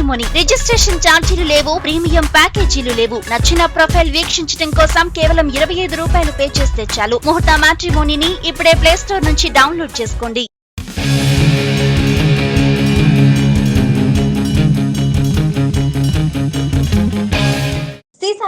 Matrimony registration ఛార్జీలు లేవు premium ప్యాకేజీలు లేవు. నచ్చిన ప్రొఫైల్ వీక్షించడం కోసం కేవలం ఇరవై ఐదు రూపాయలు పే చేస్తే చాలు. ముహూర్త మ్యాట్రిమోనిని ఇప్పుడే ప్లే స్టోర్ నుంచి డౌన్లోడ్ చేసుకోండి.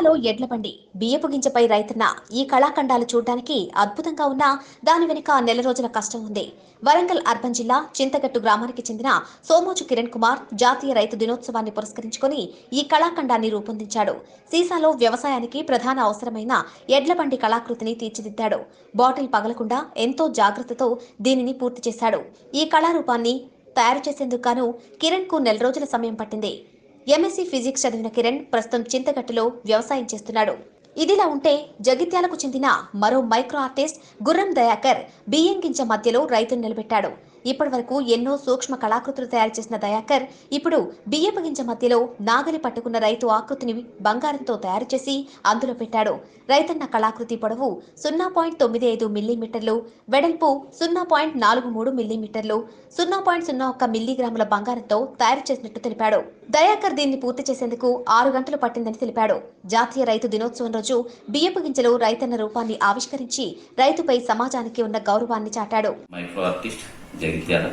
జిల్లాలో ఎడ్లబండి బియ్యపు గింజపై రైతన్న ఈ కళాఖండాలు చూడడానికి అద్భుతంగా ఉన్నా దాని వెనుక నెల రోజుల కష్టం ఉంది. వరంగల్ అర్బన్ జిల్లా చింతగట్టు గ్రామానికి చెందిన సోమోజు కిరణ్ కుమార్ జాతీయ రైతు దినోత్సవాన్ని పురస్కరించుకొని ఈ కళాఖండాన్ని రూపొందించాడు. సీసాలో వ్యవసాయానికి ప్రధాన అవసరమైన ఎడ్లబండి కళాకృతిని తీర్చిదిద్దాడు. బాటిల్ పగలకుండా ఎంతో జాగ్రత్తతో దీనిని పూర్తి చేశాడు. ఈ కళారూపాన్ని తయారు చేసేందుకు గాను కిరణ్కు నెల రోజుల సమయం పట్టింది. ఎంఎస్సీ ఫిజిక్స్ చదివిన కిరణ్ ప్రస్తుతం చింతగట్టులో వ్యవసాయం చేస్తున్నాడు. ఇదిలా ఉంటే జగిత్యాలకు చెందిన మరో మైక్రో ఆర్టిస్ట్ గుర్రం దయాకర్ బియ్యం గింజ మధ్యలో రైతును నిలబెట్టాడు. ఇప్పటి వరకు ఎన్నో సూక్ష్మ కళాకృతులు తయారు చేసిన దయాకర్ ఇప్పుడు బియ్యపు గింజ మధ్యలో నాగలి పట్టుకున్న రైతు ఆకృతిని బంగారంతో తయారు చేసి అందులో పెట్టాడు. రైతన్న కళాకృతి పొడవు సున్నా పాయింట్ తొమ్మిది ఐదు మిల్లీమీటర్లు వెడల్పు సున్నా పాయింట్ నాలుగు మూడు మిల్లీమీటర్లు సున్నా పాయింట్ సున్నా ఒక్క మిల్లీగ్రాముల బంగారంతో తయారు చేసినట్టు తెలిపాడు. దయాకర్ దీన్ని పూర్తి చేసేందుకు ఆరు గంటలు పట్టిందని తెలిపాడు. జాతీయ రైతు దినోత్సవం రోజు బియ్యపు గింజలో రైతన్న రూపాన్ని ఆవిష్కరించి రైతుపై సమాజానికి ఉన్న గౌరవాన్ని చాటాడు. జగిత్యాల.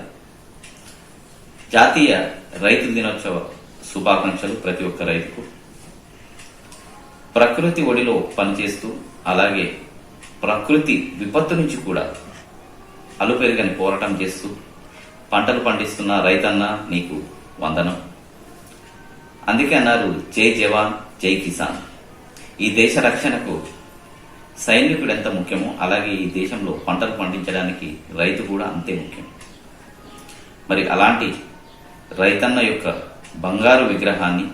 జాతీయ రైతు దినోత్సవ శుభాకాంక్షలు ప్రతి ఒక్క రైతుకు. ప్రకృతి ఒడిలో పనిచేస్తూ అలాగే ప్రకృతి విపత్తు నుంచి కూడా అలుపెరుగని పోరాటం చేస్తూ పంటలు పండిస్తున్న రైతన్న నీకు వందనం. అందుకే అన్నారు జై జవాన్ జై కిసాన్. ఈ దేశ రక్షణకు సైనికుడు ఎంత ముఖ్యమో అలాగే ఈ దేశంలో పంటలు పండించడానికి రైతు కూడా అంతే ముఖ్యం. మరి అలాంటి రైతన్న యొక్క బంగారు విగ్రహాన్ని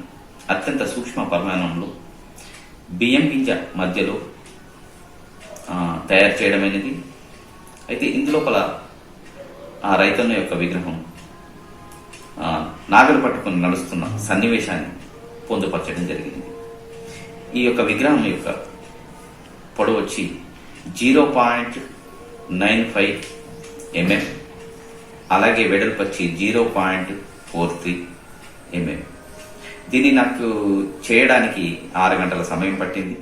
అత్యంత సూక్ష్మ పరిమాణంలో బియ్యం గింజ మధ్యలో తయారు చేయడమైనది. అయితే ఇందులోపల ఆ రైతన్న యొక్క విగ్రహం నాగలు పట్టుకుని నడుస్తున్న సన్నివేశాన్ని పొందుపరచడం జరిగింది. ఈ యొక్క విగ్రహం యొక్క పొడవు వచ్చి zero point nine five mm అలాగే వెడల్పు వచ్చి zero point four three mm దీన్ని నాకు చేయడానికి ఆరు గంటల సమయం పట్టింది.